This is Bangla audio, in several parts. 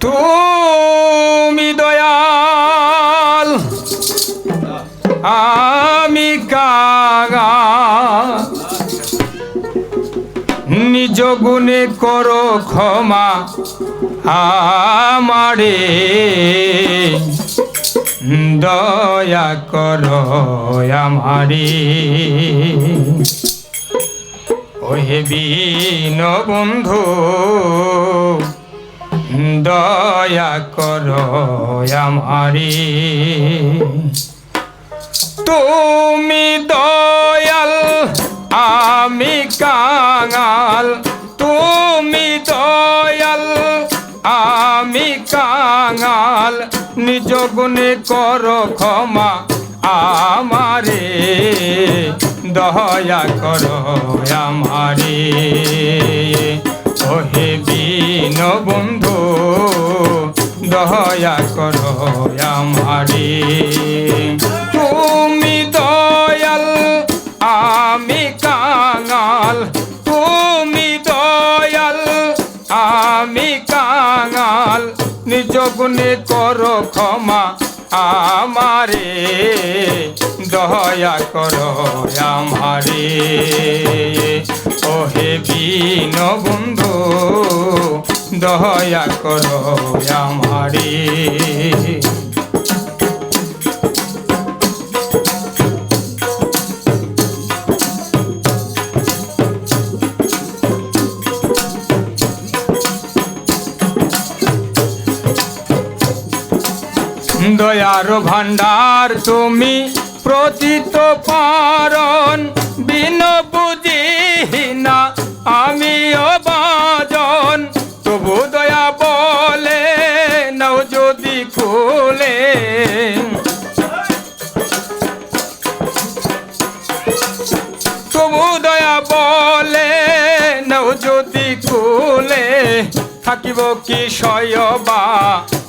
তুমি দয়াল আমি নিজ গুণে করো ক্ষমা আমারে। দয়া করো আমারে। ওহে বিন বন্ধু দয়া করো আমারি। তুমি দয়াল, আমি কাঙাল। তুমি দয়াল, আমি কাঙাল। নিজ গুণে কর ক্ষমা আমারে। দয়া কর আমারে। ওহে বিন বন্ধু, দয়া কর আমারে। তুমি দয়াল, আমি কাঙাল। তুমি দয়াল, আমি কাঙাল। নিজ গুণে কর ক্ষমা আমারে, দয়া কর আমারে। ওহে বিন বন্ধু দয়া কর আমারে। দয়ার ভান্ডার তুমি প্রতীত পারণ বিন থাকিব কি সয়বা?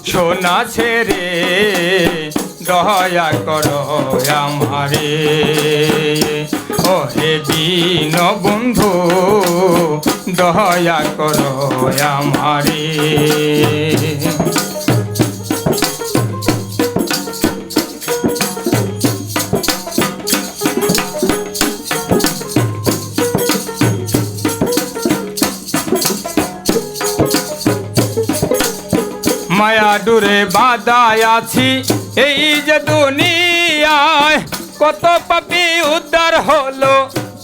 সোনা ছেড়ে দয়া কর আমারে। ও হে বিন বন্ধু, দয়া কর আমারে। মায়া ডুরে বাদায় আছি। এই যে দুনিয়ায় কত পাপি উদ্ধার হলো,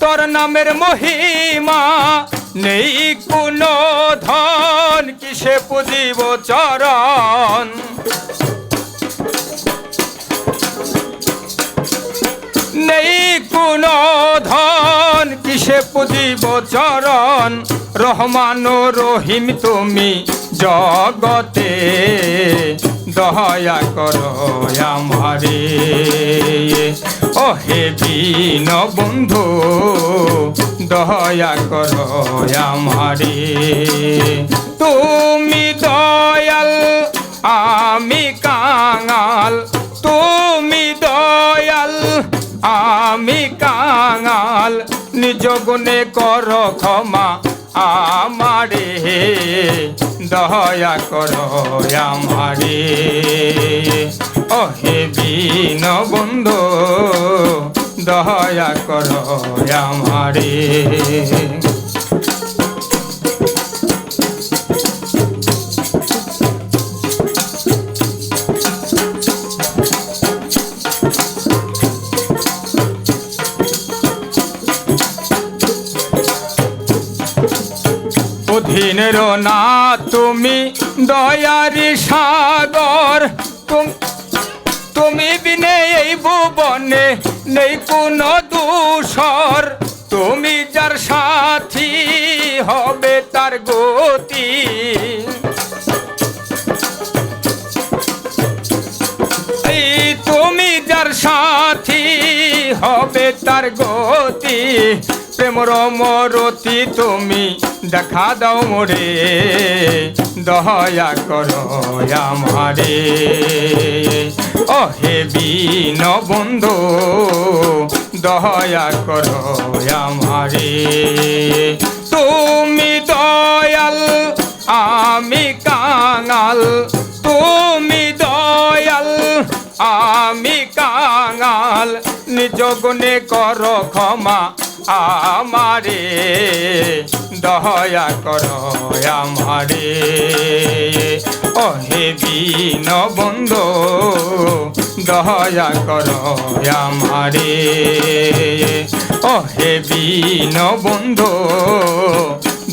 তোর নামের মহিমা নেই কোনো ধন, কিসে পুজিব চরণ? পুজিব চরণ, রহমান রহিম তুমি জগতে। দয়া কর আমারে। ও হে বিন বন্ধু, দয়া কর আমারে। তুমি কাঙাল নিজ গুণে কর ক্ষমা আমারে। দয়া কর আমারে। ও হে বিন বন্ধু, দয়া কর আমারে। অধীনের না, তুমি দয়ারি সাগর। তুম- বিনে এই ভুবনে নেই কোনো দূষর। তুমি যার সাথী হবে তার গতি। তুমি যার সাথী হবে তার গতি। প্রেমর মরতি তুমি দেখা দাও মোরে, দয়া করো আমারে। ও হে বিন বন্ধু, দয়া করো আমারে। তুমি দয়াল, আমি কাঙাল। তুমি দয়াল, আমি কাঙাল। নিজ গুণে কর ক্ষমা আমারে। দয়া কর আমারে। অহে বিন বন্ধু, দয়া কর আমারে। অহে বিন বন্ধু,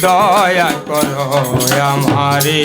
দয়া কর আমারে।